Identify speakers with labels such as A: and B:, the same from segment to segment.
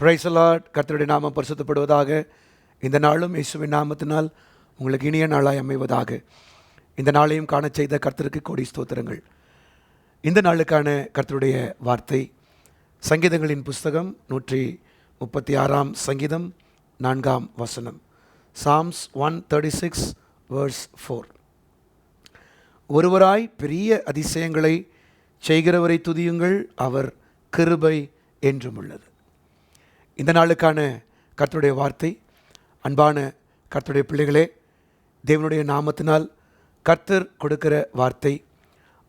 A: பிரைசலாட் கர்த்தருடைய நாமம் பரிசுத்தப்படுவதாக. இந்த நாளும் இயேசுவின் நாமத்தினால் உங்களுக்கு இனிய நாளாய் அமைவதாக. இந்த நாளையும் காண செய்த கர்த்தருக்கு கோடி ஸ்தோத்திரங்கள். இந்த நாளுக்கான கர்த்தருடைய வார்த்தை சங்கீதங்களின் புஸ்தகம் நூற்றி முப்பத்தி ஆறாம் சங்கீதம் நான்காம் வசனம். Psalms one thirty six verse four ஒருவராய் பெரிய அதிசயங்களை செய்கிறவரை துதியுங்கள் அவர் கிருபை என்றும் உள்ளது. இந்த நாளுக்கான கர்த்தருடைய வார்த்தை. அன்பான கர்த்தருடைய பிள்ளைகளே தேவனுடைய நாமத்தினால் கர்த்தர் கொடுக்கிற வார்த்தை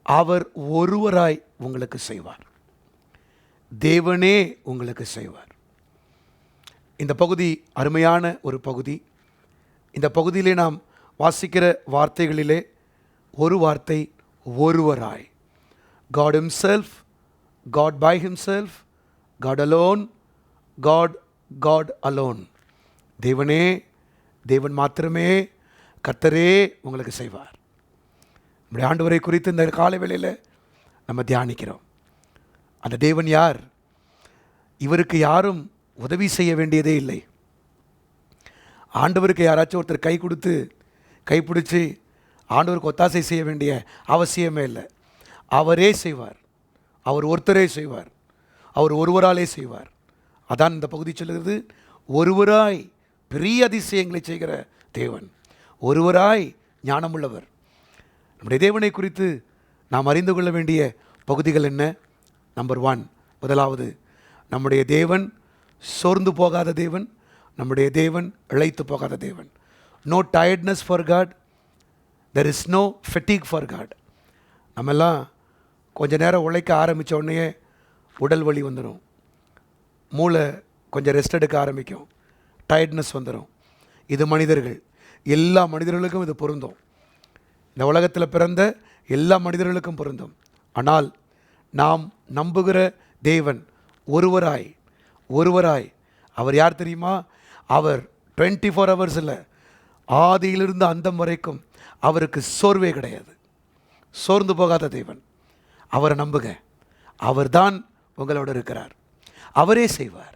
A: அவர் ஒருவராய் உங்களுக்கு செய்வார். தேவனே உங்களுக்கு செய்வார். இந்த பகுதி அருமையான ஒரு பகுதி. இந்த பகுதியிலே நாம் வாசிக்கிற வார்த்தைகளிலே ஒரு வார்த்தை ஒருவராய். God himself God by himself God alone God God alone தேவனே தேவன் மாத்திரமே கர்த்தரே உங்களுக்கு செய்வார். நம்முடைய ஆண்டவரை குறித்து இந்த காலை வேளையில் நம்ம தியானிக்கிறோம். அந்த தேவன் யார்? இவருக்கு யாரும் உதவி செய்ய வேண்டியதே இல்லை. ஆண்டவருக்கு யாராச்சும் ஒருத்தர் கை கொடுத்து கை பிடிச்சி ஆண்டவருக்கு ஒத்தாசை செய்ய வேண்டிய அவசியமே இல்லை. அவரே செய்வார். அவர் ஒருத்தரே செய்வார். அவர் ஒருவராலே செய்வார். அதான் இந்த பகுதி சொல்லுகிறது. ஒருவராய் பெரிய அதிசயங்களை செய்கிற தேவன். ஒருவராய் ஞானமுள்ளவர். நம்முடைய தேவனை குறித்து நாம் அறிந்து கொள்ள வேண்டிய பகுதிகள் என்ன? நம்பர் ஒன் முதலாவது நம்முடைய தேவன் சோர்ந்து போகாத தேவன் நம்முடைய தேவன் இழைத்து போகாத தேவன். No tiredness for God there is no fatigue for God நம்மெல்லாம் கொஞ்ச நேரம் உழைக்க ஆரம்பித்த உடனே உடல் வலி வந்துடும் மூளை கொஞ்சம் ரெஸ்ட் எடுக்க ஆரம்பிக்கும். டயர்ட்னஸ் வந்துடும் இது மனிதர்கள். எல்லா மனிதர்களுக்கும் இது பொருந்தும். இந்த உலகத்தில் பிறந்த எல்லா மனிதர்களுக்கும் பொருந்தும். ஆனால் நாம் நம்புகிற தேவன் ஒருவராய் ஒருவராய். அவர் யார் தெரியுமா? அவர் டுவெண்ட்டி ஃபோர் ஹவர்ஸ் இல்லை ஆதியிலிருந்து அந்தம் வரைக்கும் அவருக்கு சோர்வே கிடையாது. சோர்ந்து போகாத தேவன். அவரை நம்புங்க. அவர்தான் உங்களோடு இருக்கிறார். அவரே செய்வார்.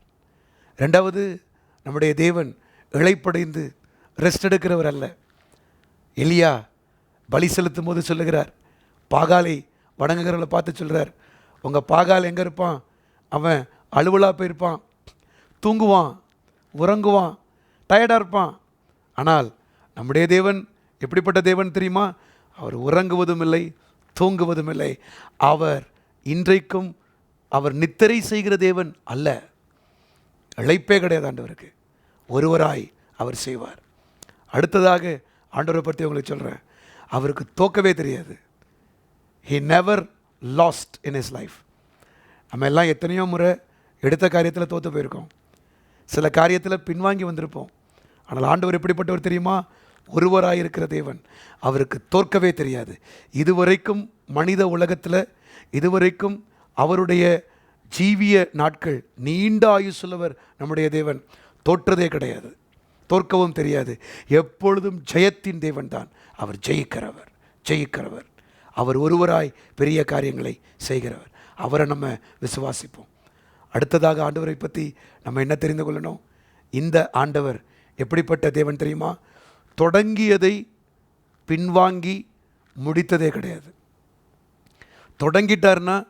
A: ரெண்டாவது நம்முடைய தேவன் இழைப்படைந்து ரெஸ்ட் எடுக்கிறவர் அல்ல. எலியா பலி செலுத்தும் போது சொல்லுகிறார் பாகாலை வணங்குகிறவளை பார்த்து சொல்கிறார் உங்கள் பாகால் எங்கே இருப்பான்? அவன் அலுவலாக போயிருப்பான். தூங்குவான் உறங்குவான் டயர்டாக இருப்பான். ஆனால் நம்முடைய தேவன் எப்படிப்பட்ட தேவன் தெரியுமா? அவர் உறங்குவதும் இல்லை தூங்குவதும் இல்லை அவர் இன்றைக்கும் அவர் நித்திரை செய்கிற தேவன் அல்ல. இழைப்பே கிடையாது ஆண்டவருக்கு. ஒருவராய் அவர் செய்வார். அடுத்ததாக ஆண்டவரை பற்றி உங்களுக்கு சொல்கிறேன் அவருக்கு தோக்கவே தெரியாது. He never lost in his life நம்ம எல்லாம் எத்தனையோ முறை எடுத்த காரியத்தில் தோற்று போயிருக்கோம். சில காரியத்தில் பின்வாங்கி வந்திருப்போம். ஆனால் ஆண்டவர் எப்படிப்பட்டவர் தெரியுமா? ஒருவராக இருக்கிற தேவன். அவருக்கு தோற்கவே தெரியாது. இதுவரைக்கும் மனித உலகத்தில் இதுவரைக்கும் அவருடைய ஜீவிய நாட்கள் நீண்ட ஆயுசுள்ளவர் நம்முடைய தேவன். தோற்றதே கிடையாது. தோற்கவும் தெரியாது. எப்பொழுதும் ஜெயத்தின் தேவன் தான் அவர் ஜெயிக்கிறவர் ஜெயிக்கிறவர். அவர் ஒருவராய் பெரிய காரியங்களை செய்கிறவர். அவரை நம்ம விசுவாசிப்போம். அடுத்ததாக ஆண்டவரை பற்றி நம்ம என்ன தெரிந்து கொள்ளணும்? இந்த ஆண்டவர் எப்படிப்பட்ட தேவன் தெரியுமா? தொடங்கியதை பின்வாங்கி முடித்ததே கிடையாது. தொடங்கிட்டார்னா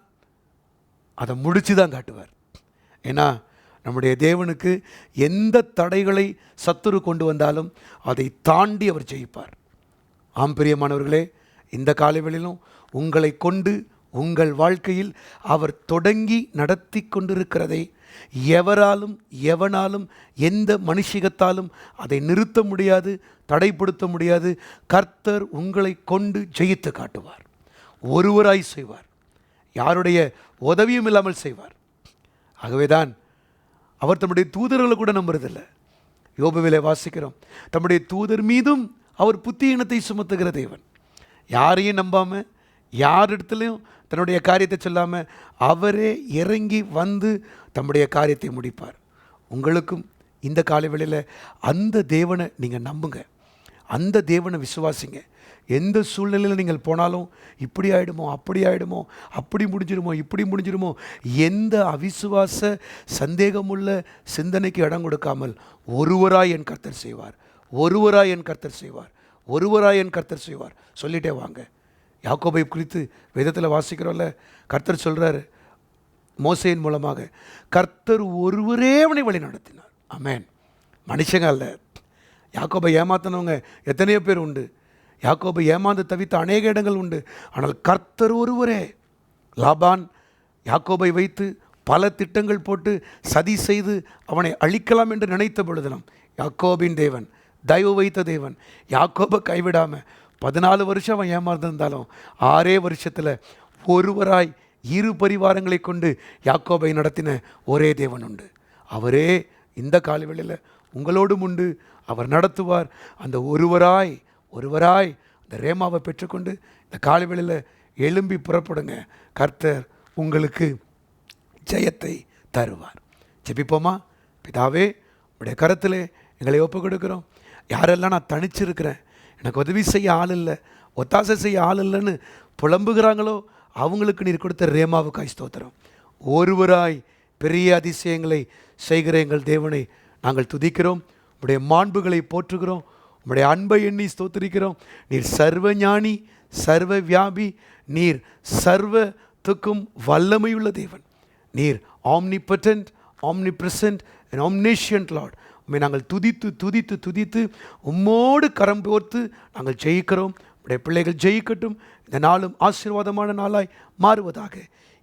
A: அதை முடித்து தான் காட்டுவார். ஏன்னா நம்முடைய தேவனுக்கு எந்த தடைகளை சத்துரு கொண்டு வந்தாலும் அதை தாண்டி அவர் ஜெயிப்பார். ஆம் பிரியமானவர்களே இந்த காலவெளியிலும் உங்களை கொண்டு உங்கள் வாழ்க்கையில் அவர் தொடங்கி நடத்தி கொண்டிருக்கிறதை எவராலும் எவனாலும் எந்த மனுஷிகத்தாலும் அதை நிறுத்த முடியாது தடைப்படுத்த முடியாது. கர்த்தர் உங்களை கொண்டு ஜெயித்து காட்டுவார். ஒருவராய் செய்வார். யாருடைய உதவியும் இல்லாமல் செய்வார். ஆகவேதான் அவர் தம்முடைய தூதர்களை கூட நம்புறதில்லை. யோபுவிலே வாசிக்கிறோம். தம்முடைய தூதர் மீதும் அவர் புத்தியினத்தை சுமத்துகிற தேவன். யாரையும் நம்பாமல் யாரிடத்துலையும் தன்னுடைய காரியத்தை சொல்லாமல் அவரே இறங்கி வந்து தம்முடைய காரியத்தை முடிப்பார். உங்களுக்கும் இந்த காலை வேளையில் அந்த தேவனை நீங்கள் நம்புங்க. அந்த தேவனை விசுவாசிங்க. எந்த சூழ்நிலையில் நீங்கள் போனாலும் இப்படி ஆயிடுமோ அப்படி ஆயிடுமோ அப்படி முடிஞ்சிருமோ இப்படி முடிஞ்சிருமோ எந்த அவிசுவாச சந்தேகமுள்ள சிந்தனைக்கு இடம் கொடுக்காமல் ஒருவராய் என் கர்த்தர் செய்வார். ஒருவராய் என் கர்த்தர் செய்வார். ஒருவராய் என் கர்த்தர் செய்வார். சொல்லிட்டே வாங்க. யாக்கோபை குறித்து வேதத்தில் வாசிக்கிறோம்ல கர்த்தர் சொல்கிறாரு மோசையின் மூலமாக கர்த்தர் ஒருவரே அவனை வழி நடத்தினார். அமேன் மனுஷங்க அல்ல. யாக்கோபை ஏமாத்தினவங்க எத்தனையோ பேர் உண்டு. யாக்கோபை ஏமாந்து தவித்த அநேக இடங்கள் உண்டு. ஆனால் கர்த்தர் ஒருவரே. லாபான் யாக்கோபை வைத்து பல திட்டங்கள் போட்டு சதி செய்து அவனை அழிக்கலாம் என்று நினைத்த பொழுதிலும் யாக்கோபின் தேவன் தயவு வைத்த தேவன் யாக்கோபை கைவிடாமல் பதினாலு வருஷம் அவன் ஏமாந்திருந்தாலும் ஆறே வருஷத்தில் ஒருவராய் இரு பரிவாரங்களை கொண்டு யாக்கோபை நடத்தின ஒரே தேவன் உண்டு. அவரே இந்த காலவெளியில் உங்களோடும் உண்டு. அவர் நடத்துவார். அந்த ஒருவராய் ஒருவராய் அந்த ரேமாவை பெற்றுக்கொண்டு இந்த காலவெளியில் எழும்பி புறப்படுங்க. கர்த்தர் உங்களுக்கு ஜெயத்தை தருவார். ஜெபிப்போமா? பிதாவே உடைய கருத்தில் எங்களை ஒப்பு கொடுக்குறோம் யாரெல்லாம் நான் தனிச்சிருக்கிறேன் எனக்கு உதவி செய்ய ஆள் இல்லை ஒத்தாசை செய்ய ஆள் இல்லைன்னு புலம்புகிறாங்களோ அவங்களுக்கு நீர் கொடுத்த ரேமாவுக்காய் ஸ்தோத்திரம். ஒருவராய் பெரிய அதிசயங்களை செய்கிற எங்கள் தேவனை நாங்கள் துதிக்கிறோம். உடைய மாண்புகளை போற்றுகிறோம். உம்முடைய அன்பை எண்ணி ஸ்தோத்திரிக்கிறோம். நீர் சர்வ ஞானி சர்வ வியாபி நீர் சர்வத்துக்கும் வல்லமையுள்ள தேவன். நீர் omnipotent omnipresent and omniscient Lord உண்மை நாங்கள் துதித்து துதித்து துதித்து உம்மோடு கரம் போர்த்து நாங்கள் ஜெயிக்கிறோம். உடைய பிள்ளைகள் ஜெயிக்கட்டும். இந்த நாளும் ஆசீர்வாதமான நாளாய் மாறுவதாக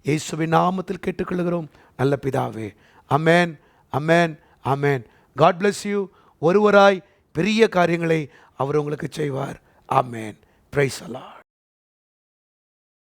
A: இயேசுவின் நாமத்தில் கேட்டுக்கொள்கிறோம். நல்ல பிதாவே amen amen amen. God bless you ஒருவராய் பெரிய காரியங்களை அவர் உங்களுக்கு செய்வார். ஆமேன். பிரைஸ் அலா